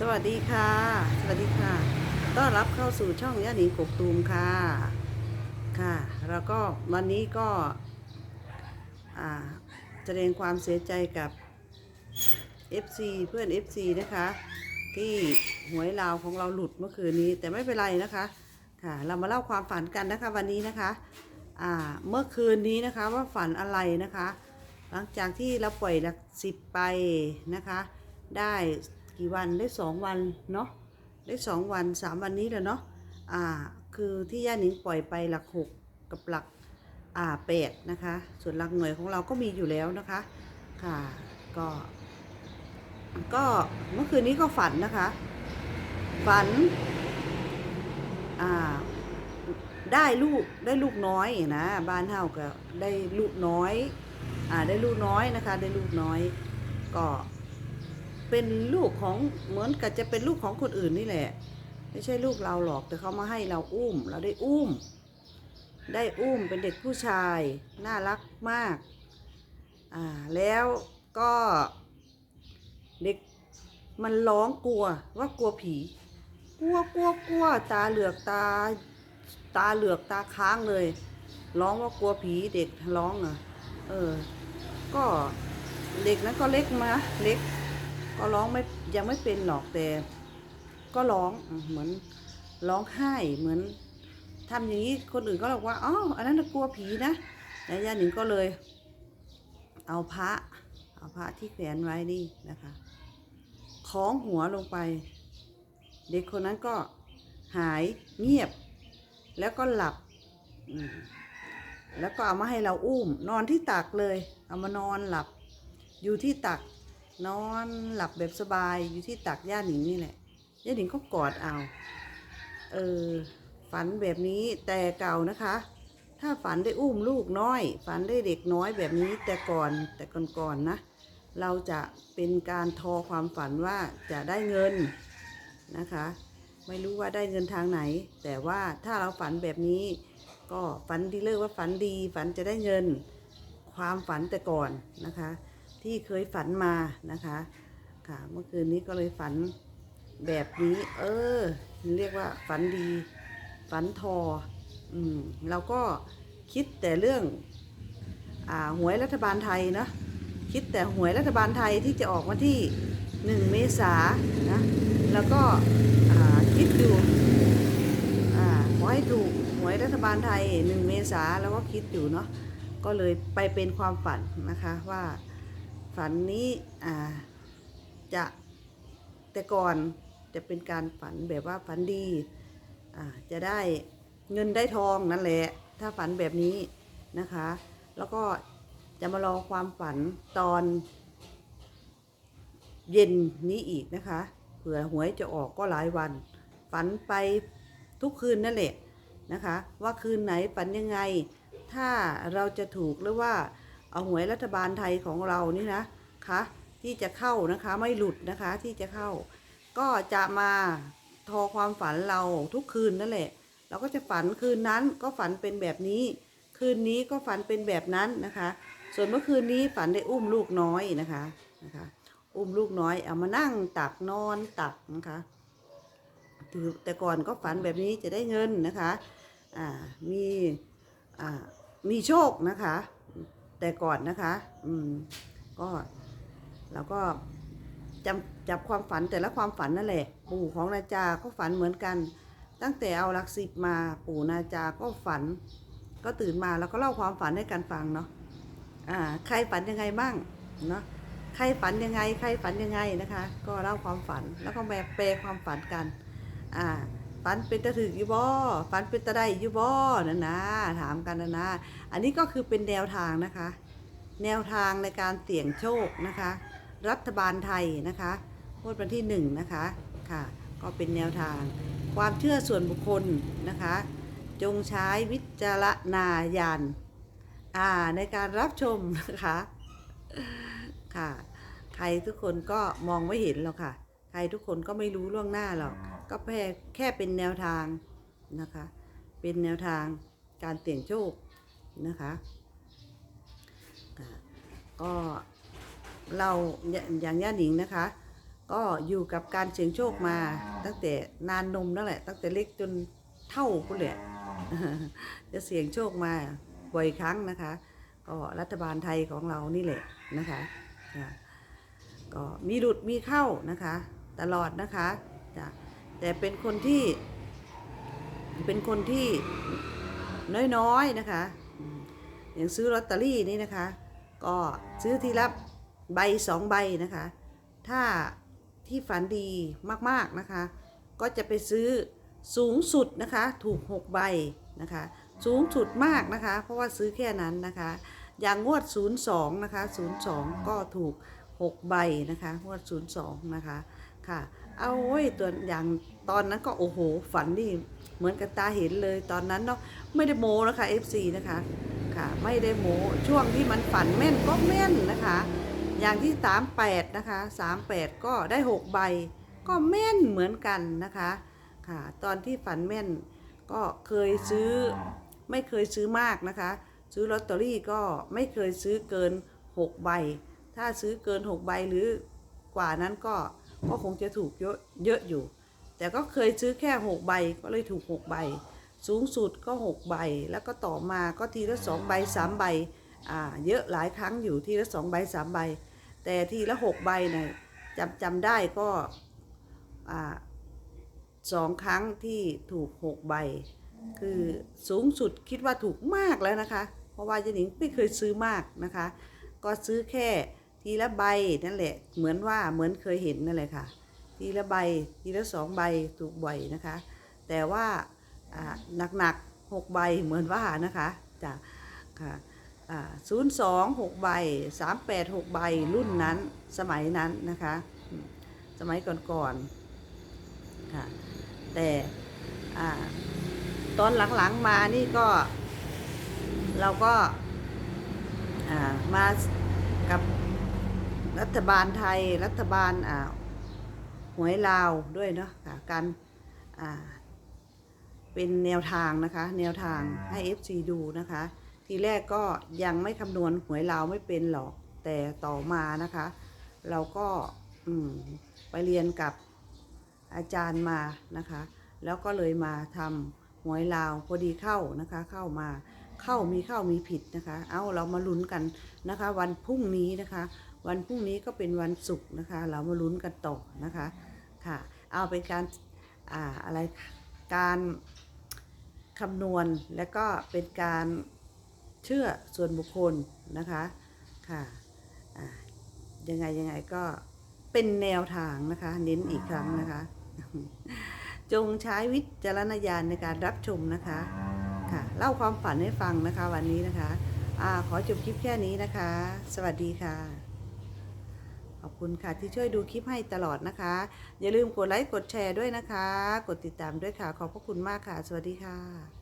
สวัสดีค่ะ สวัสดีค่ะ ต้อนรับเข้าสู่ช่องย่าหนิงกกตูมค่ะ ค่ะ แล้วก็วันนี้ก็แสดงความเสียใจกับ FC เพื่อน FC นะคะ ที่หวยลาวของเราหลุดเมื่อคืนนี้แต่ไม่เป็นไรนะคะ ค่ะ เรามาเล่าความฝันกันนะคะวันนี้นะคะ อ่า เมื่อคืนนี้นะคะว่าฝันอะไรนะคะ หลังจากที่เราปล่อยหลักสิบไปนะคะ ได้ กี่วันได้สองวันเนาะได้สองวันสามวันนี้แล้วเนาะอ่าคือที่ย่านิงปล่อยไปหลักหกกับหลักอ่าแปดนะคะ ส่วนหลักหน่วยของเราก็มีอยู่แล้วนะคะค่ะก็ก็เมื่อคืนนี้ก็ฝันนะคะ ฝันอ่าได้ลูกได้ลูกน้อยนะบ้านเฮาก็ได้ลูกน้อยอ่าได้ลูกน้อยนะคะ ได้ลูกน้อยก็ เป็นลูกของเหมือนกับจะเป็นลูกของคนอื่นนี่แหละ ไม่ใช่ลูกเราหรอกแต่เขามาให้เราอุ้ม เราได้อุ้ม ได้อุ้มเป็นเด็กผู้ชาย น่ารักมากอ่าแล้วก็เด็กมันร้องกลัวว่ากลัวผี กลัวกลัวกลัวตาเหลือกตา ตาเหลือกตาค้างเลย ร้องว่ากลัวผีเด็กร้องอะ เออ ก็เด็กนั้นก็เล็กมาเล็ก ก็ร้องไม่ยังไม่เป็นหรอกแต่ก็ร้องเหมือนร้องไห้เหมือนทำอย่างนี้คนอื่นก็บอกว่าอ๋ออันนั้นะกลัวผีนะแล้วย่าหนิงก็เลย เอาพระ เอาพระที่แขวนไว้นี่นะคะคล้องหัวลงไป เด็กคนนั้นก็หายเงียบ แล้วก็หลับแล้วก็เอามาให้เราอุ้ม นอนที่ตักเลย เอามานอนหลับ อยู่ที่ตัก นอนหลับแบบสบายอยู่ที่ตักย่าหนิงนี่แหละย่าหนิงก็กอดเอา เออ ฝันแบบนี้แต่เก่านะคะ ถ้าฝันได้อุ้มลูกน้อย ฝันได้เด็กน้อยแบบนี้แต่ก่อนแต่ก่อนๆนะเราจะเป็นการทอความฝันว่าจะได้เงินนะคะ ไม่รู้ว่าได้เงินทางไหน แต่ว่าถ้าเราฝันแบบนี้ ก็ฝันดีเลยว่าฝันดี ฝันจะได้เงิน ความฝันแต่ก่อนนะคะ ที่เคยฝันมานะคะ ค่ะ เมื่อคืนนี้ก็เลยฝันแบบนี้ เออ เรียกว่าฝันดี ฝันทอ อืมเราก็คิดแต่เรื่อง อ่าหวยรัฐบาลไทยเนะคิดแต่หวยรัฐบาลไทยที่จะออกวันที่หนึ่งเมษานะ แล้วก็คิดอยู่อ่าขอให้ถูกหวยรัฐบาลไทยหนึ่งเมษาแล้วก็คิดอยู่เนาะ ก็เลยไปเป็นความฝันนะคะว่า ฝันนี้อ่าจะแต่ก่อนจะเป็นการฝันแบบว่าฝันดีอ่าจะได้เงินได้ทองนั่นแหละ ถ้าฝันแบบนี้นะคะ แล้วก็จะมารอความฝันตอน เย็นนี้อีกนะคะเผื่อหวยจะออกก็หลายวัน ฝันไปทุกคืนนั่นแหละนะคะ ว่าคืนไหนฝันยังไง ถ้าเราจะถูกหรือว่า เอาหวยรัฐบาลไทยของเรานี่นะคะที่จะเข้านะคะไม่หลุดนะคะที่จะเข้า ก็จะมาทอความฝันเราทุกคืนนั่นแหละ เราก็จะฝันคืนนั้นก็ฝันเป็นแบบนี้ คืนนี้ก็ฝันเป็นแบบนั้นนะคะ ส่วนเมื่อคืนนี้ฝันได้อุ้มลูกน้อยนะคะนะคะ อุ้มลูกน้อยเอามานั่งตักนอนตักนะคะแต่ก่อนก็ฝันแบบนี้จะได้เงินนะคะอ่ามีอ่ามีโชคนะคะ แต่ก่อนนะคะ อืม ก็เราก็จำจับความฝันแต่ละความฝันนั่นแหละ ปู่ของนาจาก็ฝันเหมือนกัน ตั้งแต่เอาหลักสิบมา ปู่นาจาก็ฝัน ก็ตื่นมาแล้วก็เล่าความฝันให้กันฟังเนาะอ่า ใครฝันยังไงบ้างเนาะใครฝันยังไง ใครฝันยังไงนะคะ ก็เล่าความฝันแล้วก็แปลแปลความฝันกัน อ่า ฝันเป็นตะถึกอยู่บ่ฝันเป็นตะได้อยู่บ่นั่นนะถามกันนะนะอันนี้ก็คือเป็นแนวทางนะคะ แนวทางในการเสี่ยงโชคนะคะ รัฐบาลไทยนะคะงวดวันที่หนึ่งนะคะค่ะ ก็เป็นแนวทาง ความเชื่อส่วนบุคคลนะคะ จงใช้วิจารณญาณอ่าในการรับชมนะคะค่ะ ใครทุกคนก็มองไม่เห็นหรอกค่ะ ใครทุกคนก็ไม่รู้ล่วงหน้าหรอก ก็แค่แค่เป็นแนวทางนะคะ เป็นแนวทางการเสี่ยงโชคนะคะก็เราอย่างย่าหนิงนะคะ ก็อยู่กับการเสี่ยงโชคมาตั้งแต่นานนมนั่นแหละตั้งแต่เล็กจนเท่ากูเลยจะเสี่ยงโชคมาบ่อยครั้งนะคะ ก็รัฐบาลไทยของเรานี่แหละนะคะค่ะก็มีหลุดมีเข้านะคะ ตลอดนะคะจ้ะ แต่เป็นคนที่ เป็นคนที่น้อยๆนะคะอืมอย่างซื้อลอตเตอรี่นี่นะคะ ก็ซื้อทีละใบสองใบนะคะ ถ้าที่ฝันดีมากๆนะคะ ก็จะไปซื้อสูงสุดนะคะ ถูก 6 ใบนะคะ สูงสุดมากนะคะ เพราะว่าซื้อแค่นั้นนะคะ อย่างงวด 02 นะคะ 02 ก็ถูก 6 ใบนะคะ งวด 02 นะคะ ค่ะ เอาเว้ยตัวอย่างตอนนั้นก็โอ้โห ฝันนี่เหมือนกับตาเห็นเลยตอนนั้นเนาะไม่ได้โมนะคะ FC นะคะค่ะไม่ได้โมช่วงที่มันฝันแม่นก็แม่นนะคะ อย่างที่ 38 นะคะ 38 ก็ได้ 6 ใบ ก็แม่นเหมือนกันนะคะค่ะ ตอนที่ฝันแม่นก็เคยซื้อไม่เคยซื้อมากนะคะ ซื้อลอตเตอรี่ก็ไม่เคยซื้อเกิน 6 ใบ ถ้าซื้อเกิน 6 ใบหรือกว่านั้นก็ ก็คงจะถูกเยอะเยอะอยู่ แต่ก็เคยซื้อแค่ 6 ใบก็เลยถูก 6 ใบ สูงสุดก็ 6 ใบ แล้วก็ต่อมาก็ทีละ 2 ใบ 3 ใบอ่าเยอะหลายครั้งอยู่ทีละ 2 ใบ 3 ใบ แต่ทีละ 6 ใบเนี่ยจำจำได้ก็อ่าสองครั้งที่ถูก 6 ใบ คือสูงสุดคิดว่าถูกมากแล้วนะคะ เพราะว่าเจนิงไม่เคยซื้อมากนะคะ ก็ซื้อแค่ ทีละใบนั่นแหละ เหมือนว่าเหมือนเคยเห็นนั่นแหละค่ะ ทีละใบทีละสองใบถูกบ่อยนะคะ แต่ว่าหนักๆหกใบเหมือนว่านะคะจ้ะค่ะศูนย์สองหกใบสามแปดหกใบรุ่นนั้นสมัยนั้นนะคะ สมัยก่อนๆค่ะแต่ตอนหลังๆมานี่ก็เราก็มากับ รัฐบาลไทยรัฐบาลอ่าหวยลาวด้วยเนาะค่ะการอ่าเป็นแนวทางนะคะ แนวทางให้ FC ดูนะคะ ทีแรกก็ยังไม่คำนวณหวยลาวไม่เป็นหรอกแต่ต่อมานะคะ เราก็อืมไปเรียนกับอาจารย์มานะคะ แล้วก็เลยมาทำหวยลาวพอดีเข้านะคะ เข้ามาเข้ามีเข้ามีผิดนะคะ เอาเรามาลุ้นกันนะคะ วันพรุ่งนี้นะคะ วันพรุ่งนี้ก็เป็นวันศุกร์นะคะ เรามาลุ้นกันต่อนะคะค่ะเอาเป็นการอ่าอะไรการคำนวณและก็เป็นการเชื่อส่วนบุคคลนะคะค่ะยังไงยังไงก็เป็นแนวทางนะคะ เน้นอีกครั้งนะคะ จงใช้วิจารณญาณในการรับชมนะคะค่ะเล่าความฝันให้ฟังนะคะวันนี้นะคะอ่าขอจบคลิปแค่นี้นะคะ สวัสดีค่ะ อบคุณค่ะที่ช่วยดูคลิปให้ตลอดนะคะ อย่าลืมกดไลค์กดแชร์ด้วยนะคะ กดติดตามด้วยค่ะ ขอบพระคุณมากค่ะ สวัสดีค่ะ